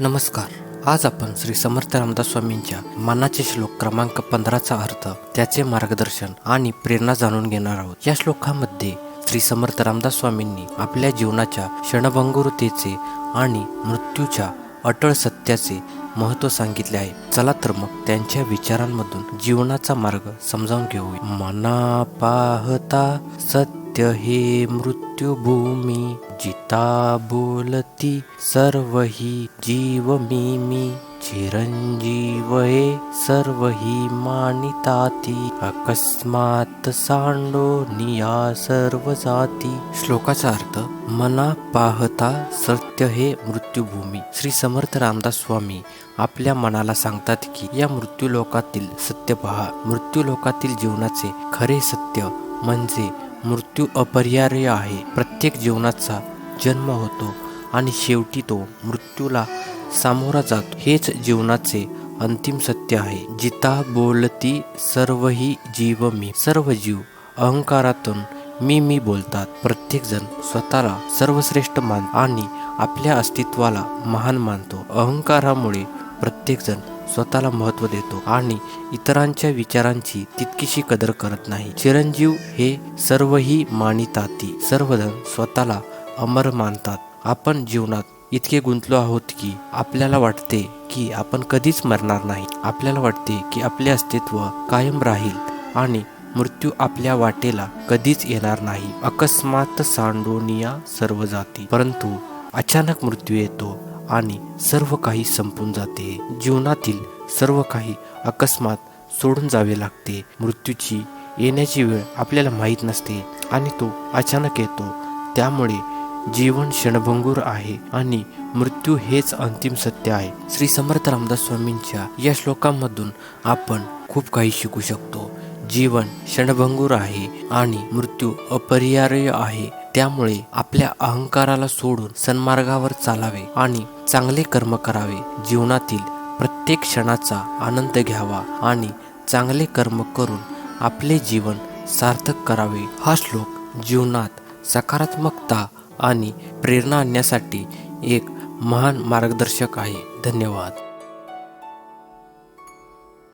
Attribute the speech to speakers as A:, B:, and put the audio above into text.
A: नमस्कार. आज आपण श्री समर्थ रामदास स्वामींच्या मनाचे श्लोक क्रमांक पंधराचा अर्थ त्याचे मार्गदर्शन आणि प्रेरणा जाणून घेणार आहोत. या श्लोकामध्ये श्री समर्थ रामदास स्वामींनी आपल्या जीवनाच्या क्षणभंगुरतेचे आणि मृत्यूच्या अटळ सत्याचे महत्त्व सांगितले आहे. चला तर मग त्यांच्या विचारांमधून जीवनाचा मार्ग समजावून घेऊ मना पाहता सत्य हे मृत्यूभूमी ता बोलती सर्व ही जीव मी मी चिरंजीव हे सर्व ही मानिताती. अकस्मात सांडो निया सर्व जाती श्लोकाचा अर्थ मना पाहता सत्य हे मृत्यूभूमी. श्री समर्थ रामदास स्वामी आपल्या मनाला सांगतात की या मृत्यूलोकातील सत्य पहा. मृत्यूलोकातील जीवनाचे खरे सत्य म्हणजे मृत्यू अपरिहार्य आहे. प्रत्येक जीवनाचा जन्म होतो आणि शेवटी तो मृत्यूला सामोरा जातो. हेच जीवनाचे अंतिम सत्य आहे. जिता बोलती सर्व ही जीव मी. सर्व जीव अहंकारातून मी मी बोलतात. प्रत्येक जण स्वतःला सर्वश्रेष्ठ मान आणि आपल्या अस्तित्वाला महान मानतो. अहंकारामुळे प्रत्येक जण स्वतःला महत्त्व देतो आणि इतरांच्या विचारांची तितकीशी कदर करत नाही. चिरंजीव हे सर्वही मानिताती. सर्वजण स्वतःला अमर मानतात. आपण जीवनात इतके गुंतलो आहोत की आपल्याला वाटते की आपण कधीच मरणार नाही. आपल्याला वाटते की आपले अस्तित्व कायम राहील आणि मृत्यू आपल्या वाटेला कधीच येणार नाही. अकस्मात सांडोनिया सर्व जाती. परंतु अचानक मृत्यू येतो आणि सर्व काही संपून जाते. जीवनातील सर्व काही अकस्मात सोडून जावे लागते. मृत्यूची येण्याची वेळ आपल्याला माहीत नसते आणि तो अचानक येतो. त्यामुळे जीवन क्षणभंगूर आहे आणि मृत्यू हेच अंतिम सत्य आहे. श्री समर्थ रामदास स्वामींच्या या श्लोकांमधून आपण खूप काही शिकू शकतो. जीवन क्षणभंगूर आहे आणि मृत्यू अपरिहार्य आहे. त्यामुळे आपल्या अहंकाराला सोडून सन्मार्गावर चालावे आणि चांगले कर्म करावे. जीवनातील प्रत्येक क्षणाचा आनंद घ्यावा आणि चांगले कर्म करून आपले जीवन सार्थक करावे. हा श्लोक जीवनात सकारात्मकता आणि प्रेरणा आणण्यासाठी एक महान मार्गदर्शक आहे. धन्यवाद.